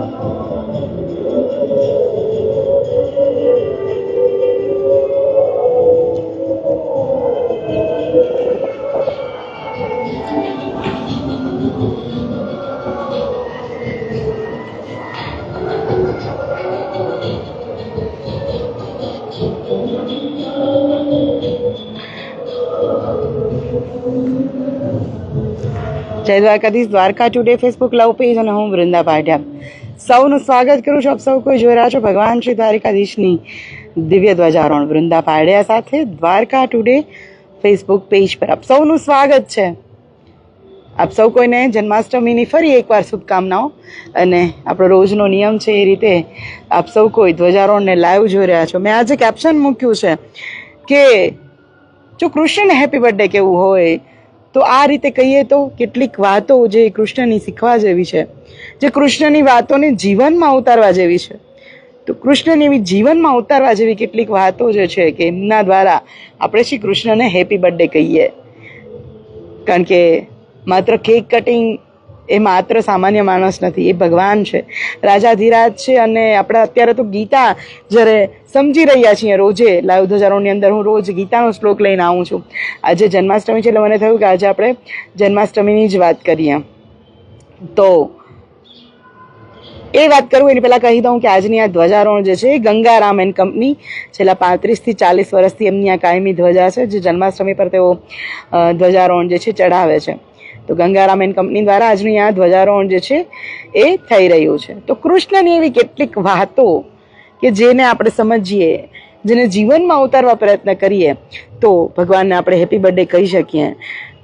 જય Dwarkadhish Dwarka today Facebook love page અને હું વૃંદા પાઠ્યા સૌનું સ્વાગત કરું છું આપ સૌ કોઈ જોઈ રહ્યા છો ભગવાન શ્રી દ્વારિકાધીશની દિવ્ય ધ્વજારોહણ વૃંદા પાડ્યા સાથે દ્વારકા ટુડે ફેસબુક પેજ પર. આપ સૌનું સ્વાગત છે. આપ સૌ કોઈને જન્માષ્ટમીની ફરી એકવાર શુભકામનાઓ અને આપણો રોજનો નિયમ છે એ રીતે આપ સૌ કોઈ ધ્વજારોહણને લાઈવ જોઈ રહ્યા છો. મેં આજે કેપ્શન મૂક્યું છે કે જો કૃષ્ણને હેપી બર્થડે કેવું હોય તો આ રીતે કહીએ તો કેટલીક વાતો જે કૃષ્ણની શીખવા જેવી છે. જે કૃષ્ણની વાતોને જીવનમાં ઉતારવા જેવી છે. તો કૃષ્ણની એવી જીવનમાં ઉતારવા જેવી કેટલીક વાતો જે છે કે એમના દ્વારા આપણે શ્રી કૃષ્ણને હેપી બર્થડે કહીએ. કારણ કે માત્ર કેક કટિંગ એ માત્ર સામાન્ય માણસ નથી, એ ભગવાન છે. રાજાધિરાજ છે અને આપણે અત્યારે તો ગીતા જ્યારે સમજી રહ્યા છીએ રોજે, લાઈવ ધજારોની અંદર હું રોજ ગીતાનો શ્લોક લઈને આવું છું. આજે જન્માષ્ટમી છે એટલે મને થયું કે આજે આપણે જન્માષ્ટમીની જ વાત કરીએ. તો એ વાત કરું, એની પહેલાં કહી દઉં કે આજની આ ધ્વજારોહણ જે છે, એ ગંગારામ એન્ડ કંપની છેલ્લા પાંત્રીસથી ચાલીસ વર્ષથી એમની આ કાયમી ધ્વજા છે, જે જન્માષ્ટમી પર તેઓ ધ્વજારોહણ જે છે, ચઢાવે છે. તો ગંગારામ એન્ડ કંપની દ્વારા આજની આ ધ્વજારોહણ જે છે, એ થઈ રહ્યું છે. તો કૃષ્ણની એવી કેટલીક વાતો કે જેને આપણે સમજીએ, જેને જીવનમાં ઉતારવા પ્રયત્ન કરીએ, તો ભગવાનને આપણે હેપી બર્થડે કહી શકીએ.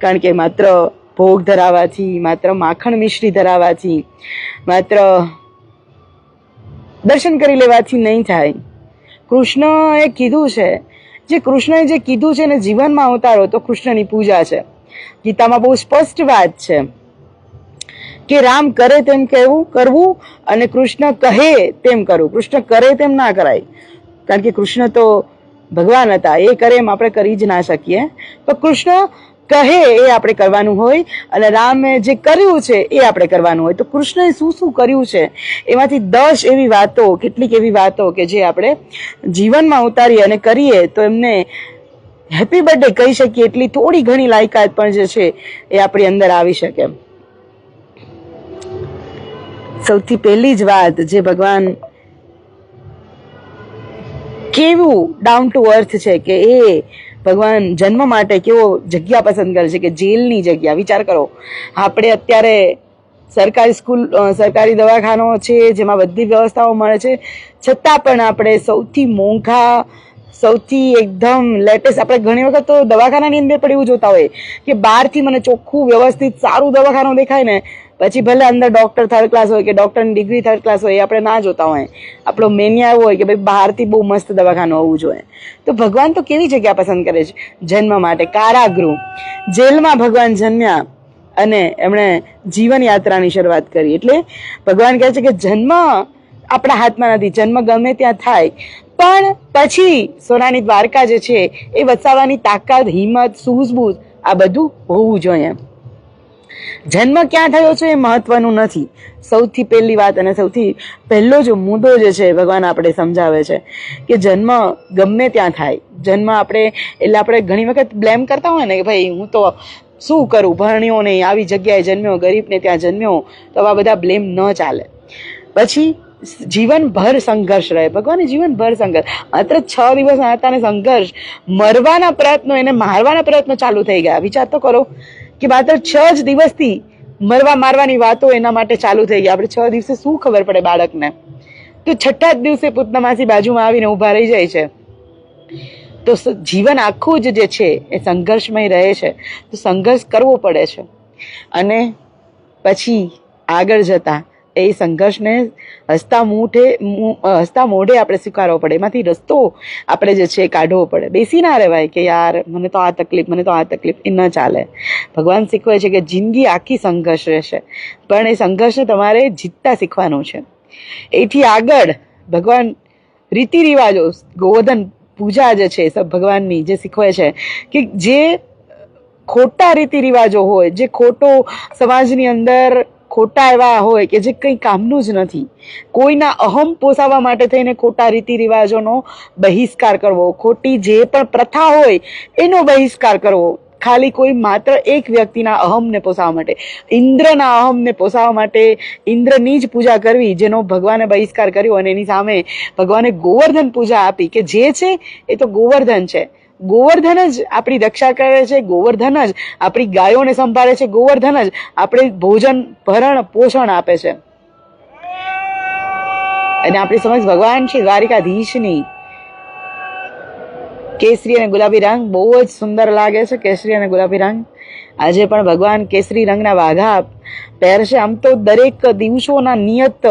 કારણ કે માત્ર ભોગ ધરાવવાથી માત્ર માખણ મિશ્રી ધરાવાથી, માત્ર દર્શન કરી લેવાથી નહીં થાય. કૃષ્ણએ કીધું છે, જે કૃષ્ણએ જે કીધું છે એને જીવનમાં ઉતારો તો કૃષ્ણની પૂજા છે. ગીતામાં બહુ સ્પષ્ટ વાત છે કે રામ કરે તેમ કહેવું, કરવું અને કૃષ્ણ કહે તેમ કરવું. કૃષ્ણ કરે તેમ ના કરાય. કારણ કે કૃષ્ણ તો ભગવાન હતા, એ કરે એમ આપણે કરી જ ના શકીએ. તો કૃષ્ણ કહે એ આપણે કરવાનું હોય અને રામે જે કર્યું છે એ આપણે કરવાનું હોય. તો કૃષ્ણએ શું શું કર્યું છે? એમાંથી દસ એવી વાતો, કેટલીક એવી વાતો કે જે આપણે જીવનમાં ઉતારીએ અને કરીએ તો એમને હેપી બર્થડે કહી શકીએ. એટલી થોડી ઘણી લાયકાત પણ જે છે એ આપણી અંદર આવી શકે. સૌથી પહેલી જ વાત જે ભગવાન કેવું ડાઉન ટુ અર્થ છે કે એ ભગવાન જન્મ માટે કેવો જગ્યા પસંદ કરે છે કે જેલની જગ્યા? વિચાર કરો. આપણે અત્યારે સરકારી સ્કૂલ સરકારી દવાખાનો છે, જેમાં બધી વ્યવસ્થાઓ મળે છે. છતાં પણ આપણે સૌથી મોંઘા, સૌથી એકદમ લેટેસ્ટ, આપણે ઘણી વખત તો દવાખાનાની અંદર પણ એવું જોતા હોય કે બહારથી મને ચોખ્ખું વ્યવસ્થિત સારું દવાખાનું દેખાય ને પછી ભલે અંદર ડૉક્ટર થર્ડ ક્લાસ હોય કે ડૉક્ટરની ડિગ્રી થર્ડ ક્લાસ હોય એ આપણે ના જોતા હોય, આપણો મેનિયા એવો હોય કે ભાઈ બહારથી બહુ મસ્ત દવાખાનું હોવું જોઈએ. તો ભગવાન તો કેવી જગ્યા પસંદ કરે છે? જન્મ માટે. કારાગૃહ. જેલમાં ભગવાન જન્મ્યા અને એમણે જીવન યાત્રાની શરૂઆત કરી. એટલે ભગવાન કહે છે કે જન્મ આપણા હાથમાં નથી. જન્મ ગમે ત્યાં થાય. પણ પછી સોનાની દ્વારકા જે છે એ વસાવવાની તાકાત, હિંમત, સૂઝબૂઝ આ બધું હોવું જોઈએ. જન્મ ક્યાં થયો છે એ મહત્વનું નથી. સૌથી પહેલી વાત અને સૌથી પહેલો જો મુદ્દો જે છે ભગવાન આપણે સમજાવે છે કે જન્મ ગમે ત્યાં થાય. જન્મ આપણે, એટલે આપણે ઘણી વખત બ્લેમ કરતા હોય ને કે ભાઈ હું તો શું કરું? ભણ્યો નહીં, આવી જગ્યાએ જન્મ્યો, ગરીબને ત્યાં જન્મ્યો, તો આવા બધા બ્લેમ ન ચાલે. પછી જીવનભર સંઘર્ષ રહે. ભગવાને જીવનભર સંઘર્ષ. માત્ર છ દિવસ હતા સંઘર્ષ. મરવાના પ્રયત્નો એને મારવાના પ્રયત્નો ચાલુ થઈ ગયા. વિચાર તો કરો. કે માત્ર છ જ દિવસથી મરવા મારવાની વાતો એના માટે ચાલુ થઈ ગઈ. આપણે છ દિવસે શું ખબર પડે બાળકને? તો છઠ્ઠા જ દિવસે પૂતનામાસી બાજુમાં આવીને ઊભા રહી જાય છે. તો જીવન આખું જ જે છે એ સંઘર્ષમય રહે છે. તો સંઘર્ષ કરવો પડે છે. અને પછી આગળ જતા એ સંઘર્ષને હસતા મૂઠે હસતા મોઢે આપણે સ્વીકારવો પડે. એમાંથી રસ્તો આપણે જે છે કાઢવો પડે. બેસી ના રહેવાય કે યાર, મને તો આ તકલીફ, મને તો આ તકલીફ, એ ન ચાલે. ભગવાન શીખવે છે કે જિંદગી આખી સંઘર્ષ રહેશે. પણ એ સંઘર્ષને તમારે જીતતા શીખવાનું છે. એથી આગળ ભગવાન રીતિ રિવાજો ગોવર્ધન પૂજા જે છે સબ ભગવાનની જે શીખવે છે કે જે ખોટા રીતિ રિવાજો હોય, જે ખોટો સમાજની અંદર ખોટા એવા હોય કે જે કંઈ કામનું જ નથી. કોઈના અહમ પોસાવા માટે થઈને ખોટા રીતિ રિવાજોનો બહિષ્કાર કરવો, ખોટી જે પણ પ્રથા હોય એનો બહિષ્કાર કરવો. ખાલી કોઈ માત્ર એક વ્યક્તિના અહમને પોસાવા માટે. ઇન્દ્રના અહમને પોસાવા માટે ઇન્દ્રની જ પૂજા કરવી, જેનો ભગવાને બહિષ્કાર કર્યો અને એની સામે ભગવાને ગોવર્ધન પૂજા આપી, કે જે છે એ તો ગોવર્ધન છે. ગોવર્ધન જ આપણી રક્ષા કરે છે, ગોવર્ધન જ આપણી ગાયોને સંભાળે છે, ગોવર્ધન જ આપણે ભોજન, ભરણ, પોષણ આપે છે. અને આપણી સમક્ષ ભગવાન છે દ્વારિકાધીશની કેસરી અને ગુલાબી રંગ બહુ જ સુંદર લાગે છે, કેસરી અને ગુલાબી રંગ. આજે પણ ભગવાન કેસરી રંગના વાઘા પહેરશે આમ તો દરેક દિવસોના નિયત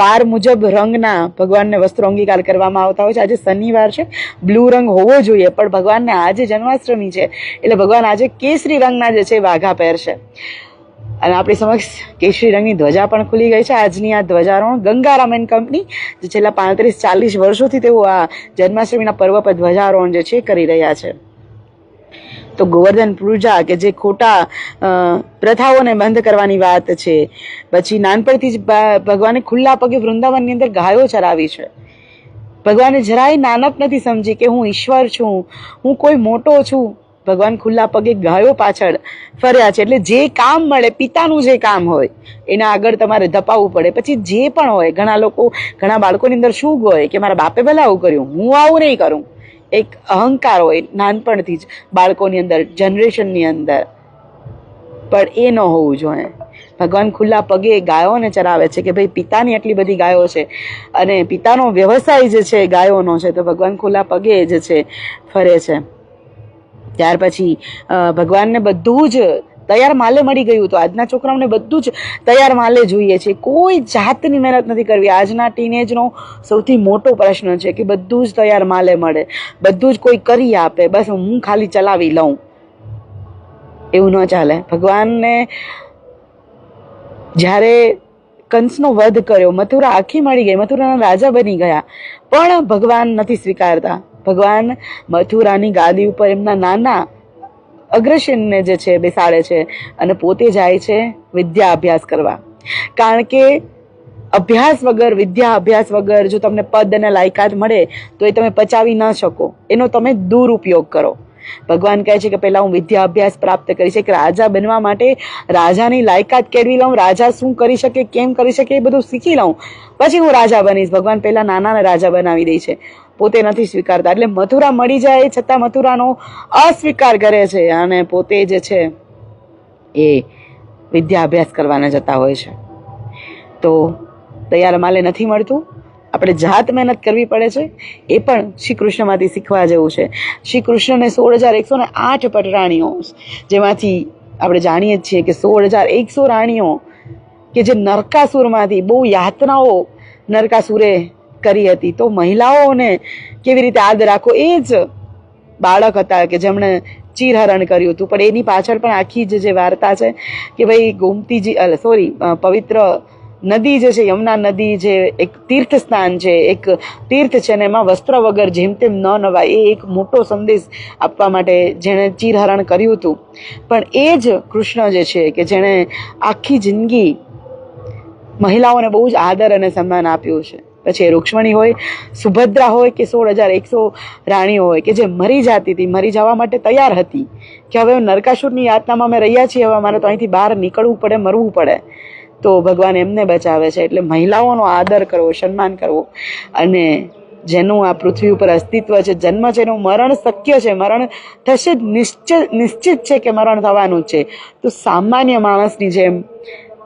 વાર મુજબ રંગના ભગવાનને વસ્ત્રો અંગીકાર કરવામાં આવતા હોય છે. આજે શનિવાર છે. બ્લુ રંગ હોવો જોઈએ, પણ ભગવાનને આજે જન્માષ્ટમી છે. એટલે ભગવાન આજે કેસરી રંગના જે છે વાઘા પહેરશે અને આપણી સમક્ષ કેસરી રંગની ધ્વજા પણ ખુલી ગઈ છે. આજની આ ધ્વજારોહણ ગંગારામ એન્ડ કંપની, જે છેલ્લા પાંત્રીસ ચાલીસ વર્ષોથી તેઓ આ જન્માષ્ટમીના પર્વ પર ધ્વજારોહણ જે છે કરી રહ્યા છે. તો ગોવર્ધન પૂજા કે જે ખોટા પ્રથાઓને બંધ કરવાની વાત છે. પછી નાનપણથી જ ભગવાને ખુલ્લા પગે વૃંદાવનની અંદર ગાયો ચરાવી છે. ભગવાને જરાય નાનપ નથી સમજી કે હું ઈશ્વર છું, હું કોઈ મોટો છું. ભગવાન ખુલ્લા પગે ગાયો પાછળ ફર્યા છે. એટલે જે કામ મળે, પિતાનું જે કામ હોય, એના આગળ તમારે ધપાવવું પડે. પછી જે પણ હોય, ઘણા લોકો, ઘણા બાળકોની અંદર શું હોય કે મારા બાપે ભલે આવું કર્યું, હું આવું નહીં કરું. એક અહંકાર હોય નાનપણથી જ બાળકોની અંદર, જનરેશનની અંદર. પણ એ ન હોવું જોઈએ. ભગવાન ખુલ્લા પગે ગાયોને ચરાવે છે કે, ભાઈ, પિતાની આટલી બધી ગાયો છે અને પિતાનો વ્યવસાય જે છે ગાયોનો છે. તો ભગવાન ખુલ્લા પગે જે છે ફરે છે. ત્યાર પછી ભગવાનને બધું જ તૈયાર માલે મળી ગયું તો આજના છોકરાઓને બધું જ તૈયાર માલે જોઈએ છે. કોઈ જાતની મહેનત નથી કરવી. આજના ટીનેજનો સૌથી મોટો પ્રશ્ન છે કે બધું જ તૈયાર માલે મળે. બધું જ કોઈ કરી આપે. બસ હું ખાલી ચલાવી લઉં. એવું ન ચાલે. ભગવાનને જ્યારે કંસનો વધ કર્યો, મથુરા આખી મળી ગઈ. મથુરાના રાજા બની ગયા. પણ ભગવાન નથી સ્વીકારતા. ભગવાન મથુરાની ગાદી ઉપર એમના નાના અગ્રસેનને જે છે બેસાડે છે અને પોતે જાય છે વિદ્યા અભ્યાસ કરવા. કારણ કે અભ્યાસ વગર, વિદ્યા અભ્યાસ વગર જો તમને પદ અને લાયકાત મળે તો એ તમે પચાવી ન શકો. એનો તમે દુરુપયોગ કરો. ભગવાન કહે છે કે પહેલાં હું વિદ્યા અભ્યાસ પ્રાપ્ત કરીશ એક રાજા બનવા માટે રાજાની લાયકાત કેળવી લઉં, રાજા શું કરી શકે, કેમ કરી શકે એ બધું શીખી લઉં. પછી હું રાજા બનીશ. ભગવાન પહેલાં નાનાને રાજા બનાવી દે છે. પોતે નથી સ્વીકારતા. એટલે મથુરા મળી જાય છતાં મથુરાનો અસ્વીકાર કરે છે અને પોતે જે છે એ વિદ્યા અભ્યાસ કરવાના જતા હોય છે. તો તૈયાર માલે નથી મળતું. આપણે જાત મહેનત કરવી પડે છે, એ પણ શ્રી કૃષ્ણમાંથી શીખવા જેવું છે. શ્રી કૃષ્ણને સોળ હજાર એકસો ને આઠ પટરાણીઓ, જેમાંથી આપણે જાણીએ જ છીએ કે સોળ હજાર એકસો રાણીઓ કે જે નરકાસુરમાંથી બહુ યાતનાઓ નરકાસુરે કરી હતી. તો મહિલાઓને કેવી રીતે આદર રાખવો એ જ બાળક હતા કે જેમણે ચીરહરણ કર્યું હતું. પણ એની પાછળ પણ આખી જ જે વાર્તા છે કે ભાઈ ગોમતીજી સોરી પવિત્ર નદી જે છે, યમુના નદી જે એક તીર્થ સ્થાન છે, એક તીર્થ છે ને એમાં વસ્ત્ર વગર જેમ તેમ ન નવાય, એ એક મોટો સંદેશ આપવા માટે જેણે ચીરહરણ કર્યું હતું. પણ એ જ કૃષ્ણ જે છે કે જેણે આખી જિંદગી મહિલાઓને બહુ જ આદર અને સન્માન આપ્યું છે. પછી રૂક્ષ્મણી હોય, સુભદ્રા હોય કે સોળ હજાર એકસો રાણીઓ હોય કે જે મરી જતી હતી, મરી જવા માટે તૈયાર હતી, કે હવે નરકાસુરની યાતનામાં અમે રહ્યા છીએ, હવે અમારે તો અહીંથી બહાર નીકળવું પડે, મરવું પડે. તો ભગવાન એમને બચાવે છે. એટલે મહિલાઓનો આદર કરવો, સન્માન કરવો અને જેનું આ પૃથ્વી ઉપર અસ્તિત્વ છે, જન્મ છે, એનું મરણ શક્ય છે. મરણ થશે નિશ્ચિત નિશ્ચિત છે કે મરણ થવાનું છે. તો સામાન્ય માણસની જેમ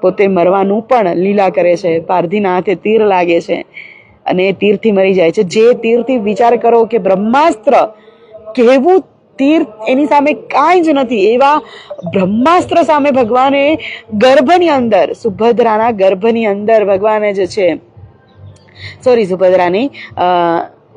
પોતે મરવાનું પણ લીલા કરે છે. પારધીના હાથે તીર લાગે છે અને એ તીરથી મરી જાય છે. જે તીરથી વિચાર કરો કે બ્રહ્માસ્ત્ર કેવું તીર એની સામે કાંઈ જ નથી. એવા બ્રહ્માસ્ત્ર સામે ભગવાને ગર્ભની અંદર, સુભદ્રાના ગર્ભની અંદર ભગવાને જે છે સોરી સુભદ્રાની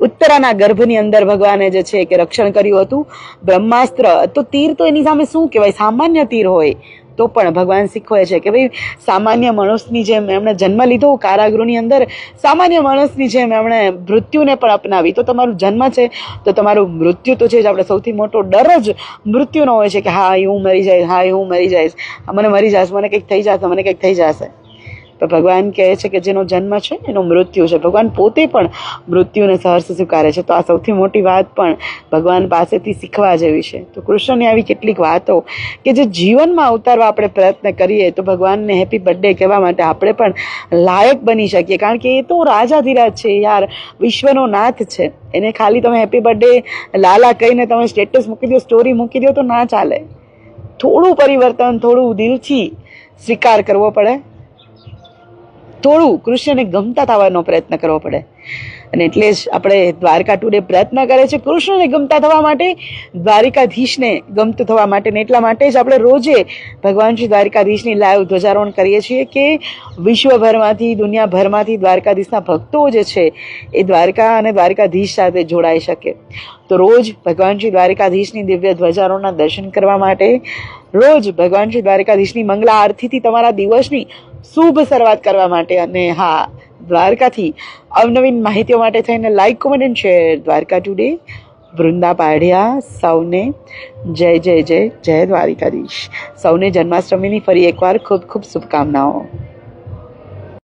ઉત્તરાના ગર્ભની અંદર ભગવાને જે છે કે રક્ષણ કર્યું હતું, બ્રહ્માસ્ત્ર. તો તીર તો એની સામે શું કહેવાય? સામાન્ય તીર હોય. તો પણ ભગવાન શીખવે છે કે ભાઈ, સામાન્ય માણસની જેમ એમણે જન્મ લીધો કારાગૃહની અંદર, સામાન્ય માણસની જેમ એમણે મૃત્યુને પણ અપનાવી. તો તમારું જન્મ છે, તો તમારું મૃત્યુ તો છે જ. આપણે સૌથી મોટો ડર જ મૃત્યુનો હોય છે કે હા હું મરી જઈશ, હા હું મરી જઈશ. મને મરી જશે, મને કંઈક થઈ જશે, મને કંઈક થઈ જશે. પણ ભગવાન કહે છે કે જેનો જન્મ છે એનું મૃત્યુ છે. ભગવાન પોતે પણ મૃત્યુને સહર્ષ સ્વીકારે છે. તો આ સૌથી મોટી વાત પણ ભગવાન પાસેથી શીખવા જેવી છે. તો કૃષ્ણની આવી કેટલીક વાતો કે જે જીવનમાં ઉતારવા આપણે પ્રયત્ન કરીએ તો ભગવાનને હેપી બર્થડે કહેવા માટે આપણે પણ લાયક બની શકીએ. કારણ કે એ તો રાજાધિરાજ છે યાર વિશ્વનો નાથ છે. એને ખાલી તમે હેપી બર્થડે લાલા કહીને તમે સ્ટેટસ મૂકી દો, સ્ટોરી મૂકી દો તો ના ચાલે. થોડું પરિવર્તન, થોડું દિલથી સ્વીકાર કરવો પડે. થોડું કૃષ્ણને ગમતા થવાનો પ્રયત્ન કરવો પડે. અને એટલે જ આપણે દ્વારકા ટુડે પ્રયત્ન કરે છે કૃષ્ણને ગમતા થવા માટે, દ્વારિકાધીશને ગમતું થવા માટે ને એટલા માટે જ આપણે રોજે ભગવાન શ્રી દ્વારિકાધીશની લાઈવ ધ્વજારોહણ કરીએ છીએ કે વિશ્વભરમાંથી, દુનિયાભરમાંથી દ્વારકાધીશના ભક્તો જે છે એ દ્વારકા અને દ્વારકાધીશ સાથે જોડાઈ શકે. તો રોજ ભગવાન શ્રી દ્વારિકાધીશની દિવ્ય ધ્વજારોહણના દર્શન કરવા માટે રોજ ભગવાન શ્રી દ્વારિકાધીશની મંગલા આરતીથી તમારા દિવસની શુભ શરૂઆત કરવા માટે અને હા, દ્વારકાથી અવનવીન માહિતીઓ માટે થઈને like comment and share Dwarka today Vrunda Padhiya સૌને જય જય જય જય દ્વારિકાધીશ. સૌને જન્માષ્ટમીની ફરી એકવાર ખૂબ ખૂબ શુભકામનાઓ.